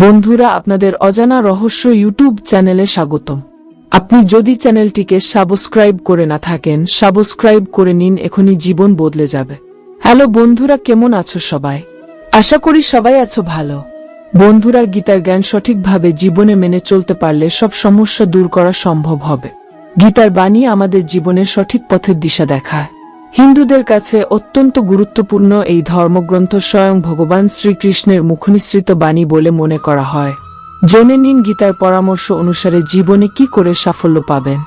বন্ধুরা, আপনাদের অজানা রহস্য ইউটিউব চ্যানেলে স্বাগতম। আপনি যদি চ্যানেলটিকে সাবস্ক্রাইব করে না থাকেন, সাবস্ক্রাইব করে নিন, এখনই জীবন বদলে যাবে। হ্যালো বন্ধুরা, কেমন আছো সবাই? আশা করি সবাই আছো ভালো। বন্ধুরা, গীতার জ্ঞান সঠিকভাবে জীবনে মেনে চলতে পারলে সব সমস্যা দূর করা সম্ভব হবে। গীতার বাণী আমাদের জীবনের সঠিক পথের দিশা দেখায়। হিন্দুদের কাছে অত্যন্ত গুরুত্বপূর্ণ এই ধর্মগ্রন্থ স্বয়ং ভগবান শ্রীকৃষ্ণের মুখনিসৃত বাণী বলে মনে করা হয়। জেনে নিন গীতার পরামর্শ অনুসারে জীবনে কি করে সাফল্য পাবেন।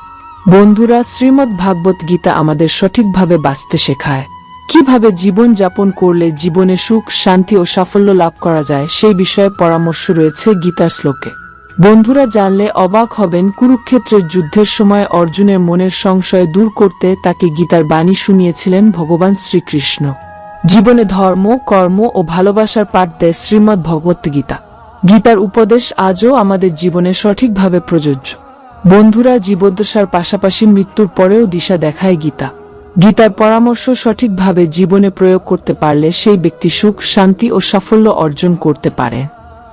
বন্ধুরা, শ্রীমদ্ ভাগবত গীতা আমাদের সঠিকভাবে বাঁচতে শেখায়। কীভাবে জীবন যাপন করলে জীবনে সুখ, শান্তি ও সাফল্য লাভ করা যায়, সেই বিষয়ে পরামর্শ রয়েছে গীতার শ্লোকে। বন্ধুরা জানলে অবাক হবেন কুরুক্ষেত্রের যুদ্ধের সময় অর্জুনের মনের সংশয় দূর করতে তাকে গীতার বাণী শুনিয়েছিলেন ভগবান শ্রীকৃষ্ণ। জীবনে ধর্ম, কর্ম ও ভালোবাসার পাঠ দেয় ভগবত গীতা। গীতার উপদেশ আজও আমাদের জীবনে সঠিকভাবে প্রযোজ্য। বন্ধুরা জীবদ্দশার পাশাপাশি মৃত্যুর পরেও দিশা দেখায় গীতা। গীতার পরামর্শ সঠিকভাবে জীবনে প্রয়োগ করতে পারলে সেই ব্যক্তি সুখ, শান্তি ও সাফল্য অর্জন করতে পারেন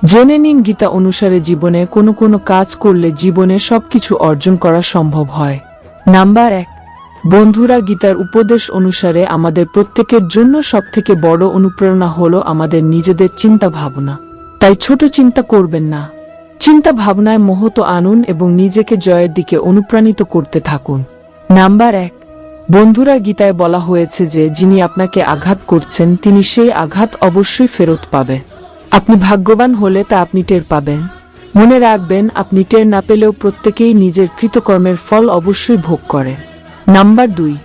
জেনে নিন গীতা অনুসারে জীবনে কোনো কোনো কাজ করলে জীবনে সবকিছু অর্জন করা সম্ভব হয়। নাম্বার এক, বন্ধুরা গীতার উপদেশ অনুসারে আমাদের প্রত্যেকের জন্য সবথেকে বড় অনুপ্রেরণা হলো আমাদের নিজেদের চিন্তা ভাবনা। তাই ছোট চিন্তা করবেন না। চিন্তা ভাবনায় মহত আনুন এবং নিজেকে জয়ের দিকে অনুপ্রাণিত করতে থাকুন। নাম্বার এক, বন্ধুরা গীতায় বলা হয়েছে যে, যিনি আপনাকে আঘাত করছেন, তিনি সেই আঘাত অবশ্যই ফেরত পাবে। আপনি ভাগ্যবান হলে তা আপনি টের পাবেন। মনে রাখবেন, আপনি টের না পেলেও প্রত্যেকেই নিজের কৃতকর্মের ফল অবশ্যই ভোগ করে। নাম্বার দুই,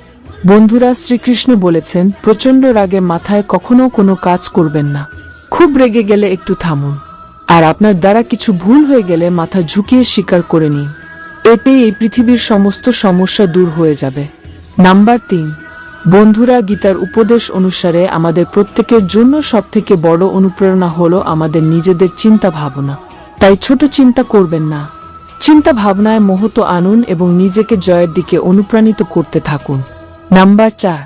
বন্ধুরা শ্রীকৃষ্ণ বলেছেন, প্রচণ্ড রাগে মাথায় কখনো কোনো কাজ করবেন না। খুব রেগে গেলে একটু থামুন। আর আপনার দ্বারা কিছু ভুল হয়ে গেলে মাথা ঝুঁকিয়ে স্বীকার করে নিন। এতেই এই পৃথিবীর সমস্ত সমস্যা দূর হয়ে যাবে। নাম্বার তিন বন্ধুরা, গীতার উপদেশ অনুসারে আমাদের প্রত্যেকের জন্য সবথেকে বড় অনুপ্রেরণা হলো আমাদের নিজেদের চিন্তা ভাবনা। তাই ছোট চিন্তা করবেন না। চিন্তা ভাবনায় মহত আনুন এবং নিজেকে জয়ের দিকে অনুপ্রাণিত করতে থাকুন। নাম্বার চার।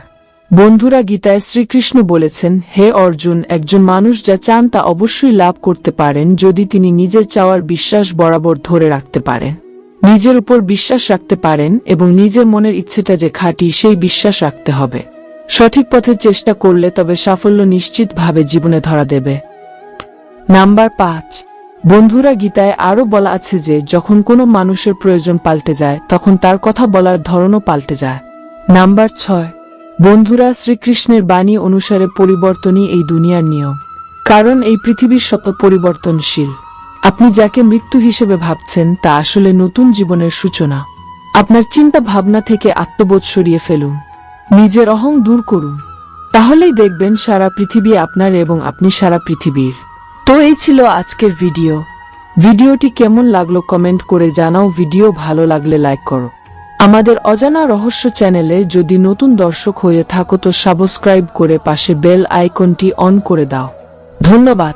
বন্ধুরা, গীতায় শ্রীকৃষ্ণ বলেছেন, হে অর্জুন, একজন মানুষ যা চান তা অবশ্যই লাভ করতে পারেন যদি তিনি নিজের চাওয়ার বিশ্বাস বরাবর ধরে রাখতে পারেন। নিজের উপর বিশ্বাস রাখতে পারেন এবং নিজের মনের ইচ্ছেটা যে খাঁটি, সেই বিশ্বাস রাখতে হবে। সঠিক পথে চেষ্টা করলে তবে সাফল্য নিশ্চিতভাবে জীবনে ধরা দেবে। নাম্বার পাঁচ। বন্ধুরা গীতায় আরও বলা আছে যে, যখন কোনো মানুষের প্রয়োজন পাল্টে যায়, তখন তার কথা বলার ধরনও পাল্টে যায়। নাম্বার ছয়। বন্ধুরা শ্রীকৃষ্ণের বাণী অনুসারে পরিবর্তনই এই দুনিয়ার নিয়ম। কারণ এই পৃথিবীর শত পরিবর্তনশীল। আপনি যাকে মৃত্যু হিসেবে ভাবছেন, তা আসলে নতুন জীবনের সূচনা। আপনার চিন্তা ভাবনা থেকে আত্মবোধ সরিয়ে ফেলুন। নিজের অহং দূর করুন। তাহলেই দেখবেন সারা পৃথিবী আপনার এবং আপনি সারা পৃথিবীর। তো এই ছিল আজকের ভিডিও। ভিডিওটি কেমন লাগল কমেন্ট করে জানাও। ভিডিও ভালো লাগলে লাইক করো। আমাদের অজানা রহস্য চ্যানেলে যদি নতুন দর্শক হয়ে থাকো, তো সাবস্ক্রাইব করে পাশে বেল আইকনটি অন করে দাও। ধন্যবাদ।